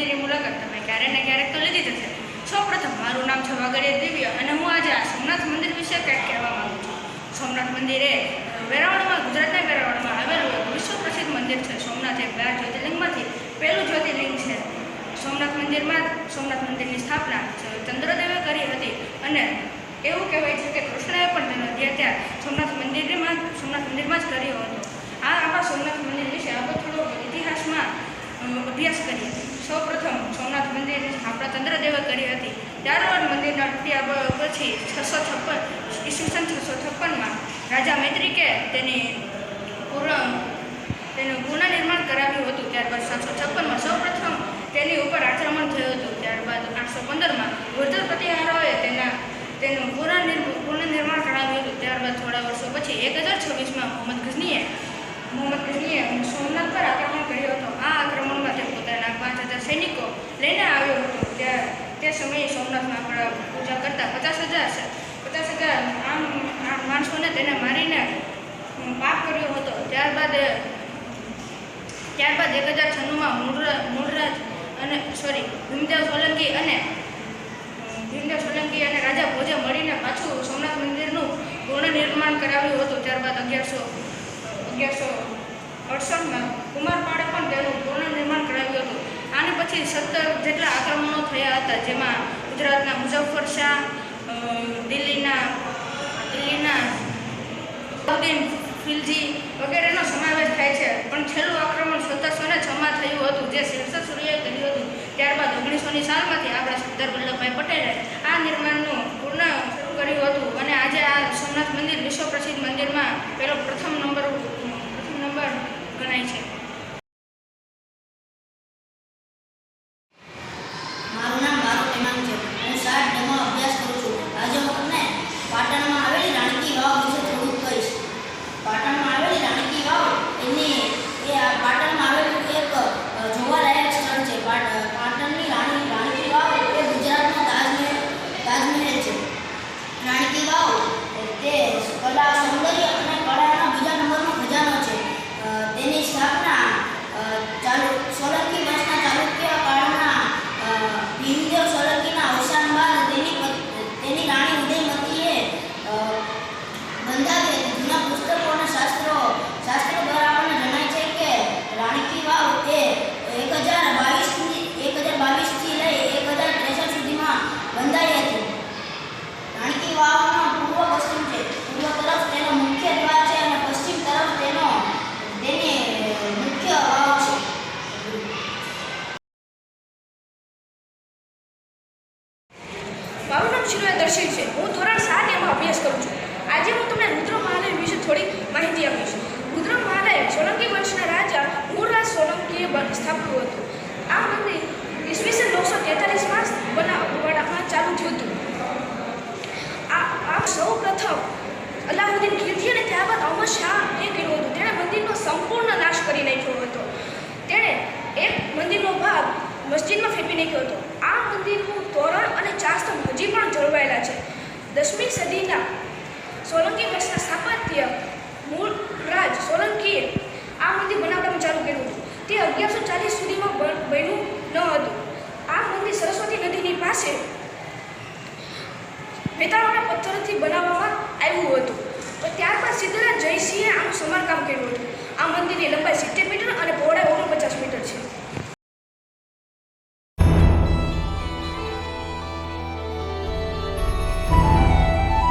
મંદિરની મુલાકાત તમે ક્યારેક ને ક્યારેક તો લીધી જશે સૌપ્રથમ મારું નામ છે વાગડિયા દિવ્ય અને હું આજે આ સોમનાથ મંદિર વિશે કંઈક કહેવા માગું છું. સોમનાથ મંદિર એ વેરાવળમાં, ગુજરાતના વેરાવળમાં આવેલું એક વિશ્વ પ્રસિદ્ધ મંદિર છે. સોમનાથ એ બાર જ્યોતિર્લિંગમાંથી પહેલું જ્યોતિર્લિંગ છે. સોમનાથ મંદિરમાં સોમનાથ મંદિરની સ્થાપના ચંદ્રદેવે કરી હતી અને એવું કહેવાય છે કે કૃષ્ણએ પણ તેનો ત્યાં સોમનાથ મંદિરમાં સોમનાથ મંદિરમાં જ કર્યો હતો. આ આપણા સોમનાથ મંદિર વિશે આપણે થોડો ઇતિહાસમાં અભ્યાસ કરીએ. સૌપ્રથમ સોમનાથ મંદિર સ્થાપના ચંદ્રદેવે કરી હતી. ત્યારબાદ મંદિરના તૂટ્યા પછી છસો છપ્પન, ઈસવીસન છસો છપ્પનમાં રાજા મૈત્રિકે તેની તેનું પુનઃનિર્માણ કરાવ્યું હતું. ત્યારબાદ સાતસો છપ્પનમાં સૌપ્રથમ તેની ઉપર આક્રમણ થયું હતું. ત્યારબાદ આઠસો પંદરમાં ગુર્જર પ્રતિહારોએ તેના, તેનું પુનઃનિર્મ પુનઃનિર્માણ કરાવ્યું હતું. ત્યારબાદ થોડા વર્ષો પછી એક હજાર છવ્વીસમાં મોહમ્મદ ગઝનીએ મોહમ્મદ ગઝનીએ સોમનાથ પર આક્રમણ કર્યો હતું આ આક્રમણમાં તે પોતાના પાંચ હજાર સૈનિકો લઈને આવ્યો હતો. ત્યાં તે સમયે સોમનાથમાં આપણા પૂજા કરતા પચાસ હજાર પચાસ હજાર આમ માણસોને તેને મારીને પાપ કર્યો હતો. ત્યારબાદ ત્યારબાદ એક હજાર છન્નુંમાં મૂળરાજ મૂળરાજ અને સોરી ભીમદેવ સોલંકી અને ભીમદેવ સોલંકી અને રાજા ભોજે મળીને પાછું સોમનાથ મંદિરનું પૂર્ણ નિર્માણ કરાવ્યું હતું. ત્યારબાદ અગિયારસો અગિયારસો અડસઠમાં કુમારપાળે પણ તેનું પૂર્ણ નિર્માણ કરાવ્યું હતું આને પછી સત્તર જેટલા આક્રમણો થયા હતા, જેમાં ગુજરાતના મુઝફ્ફર શાહ દિલ્હીના દિલ્હીના અલાઉદ્દીન ખિલજી વગેરેનો સમાવેશ થાય છે. પણ છેલ્લું આક્રમણ સત્તરસો ને છમાં થયું હતું, જે શીર્ષક સૂર્યએ કર્યું હતું. ત્યારબાદ ઓગણીસોની સાલમાંથી આપણા સરદાર વલ્લભભાઈ પટેલે આ નિર્માણનું પૂર્ણ શરૂ કર્યું હતું. અને આજે આ સોમનાથ મંદિર વિશ્વ પ્રસિદ્ધ મંદિરમાં પેલો પ્રથમ નંબર પ્રથમ નંબર ગણાય છે મારું નામ બારોટ ઇમામ છે હું સાત ડમાં અભ્યાસ કરું છું આજે હું તમને પાટણમાં આવેલી રાણકી વાવ વિશે થોડુંક કહીશ પાટણમાં આવેલી રાણકી વાવ એની એ આ પાટણમાં આવેલું એક અ, જોવાલાયક સ્થળ છે પાટ- પાટણની રાણી રાણકી વાવ એ ગુજરાતનો તાજમહેલ તાજમહેલ છે રાણકી વાવ તે કલા સૌંદર્ય અને કળાના બીજા નંબરનો ખજાનો છે અ, તેની સ્થાપના અ, ચાલુ સોલંકી વંશના ચાલુક્ય કાળના અ, ભીમદેવ સોલંકીના અવસાન બાદ તેની પત- તેની રાણી ઉદયમતીએ અ, બંધાવી હતી જૂના પુસ્તકો અને શાસ્ત્રો શાસ્ત્રો દ્વારા આપણને જણાય છે કે રાણકી વાવ એ એક હજાર બાવીસથી એક હજાર બાવીસથી લઈ એક હજાર ત્રેસઠ સુધીમાં બંધાઈ હતી રાણકી વાવનો પૂર્વ પશ્ચિમ છે પૂર્વ તરફ તેનો મુખ્ય દ્વાર છે અને પશ્ચિમ તરફ તેનો તેની મુખ્ય વાવ છે મારું નામ શિરોયા દર્શિત છે. હું ધોરણ સાત એમાં અભ્યાસ કરું છું. આજે હું તમને રુદ્ર મહાલય વિશે થોડી માહિતી આપીશ. રુદ્ર મહાલય સોલંકી વંશના રાજા મૂળરાજ સોલંકીએ સ્થાપ્યું હતું. આ મંદિર ઈસવીસન નવસો તેતાલીસમાં બનાવવામાં ચાલુ થયું હતું. આ આ સૌ પ્રથમ અલાઉદ્દીન ખિલજી અને ત્યારબાદ અહમદ એ કર્યું હતું. તેણે મંદિરનો સંપૂર્ણ નાશ કરી નાખ્યો હતો. તેણે એક મંદિરનો ભાગ મસ્જિદમાં ફેરવી નાખ્યો હતો. આ મંદિરનું તોરણ અને ચાર સ્તંભ હજી પણ જળવાયેલા છે. દસમી સદીના સોલંકી વર્ષના સ્થાપત્ય મૂળ રાજ સોલંકીએ આ મંદિર બનાવવાનું ચાલુ કર્યું હતું. તે અગિયારસો ચાલીસ સુધીમાં બન્યું ન હતું. આ મંદિર સરસ્વતી નદીની પાસે વેતાળોના પથ્થરથી બનાવવામાં આવ્યું હતું. તો ત્યારબાદ સિદ્ધરાજ જયસિંહે આનું સમારકામ કર્યું હતું. આ મંદિરની લંબાઈ સિત્તેર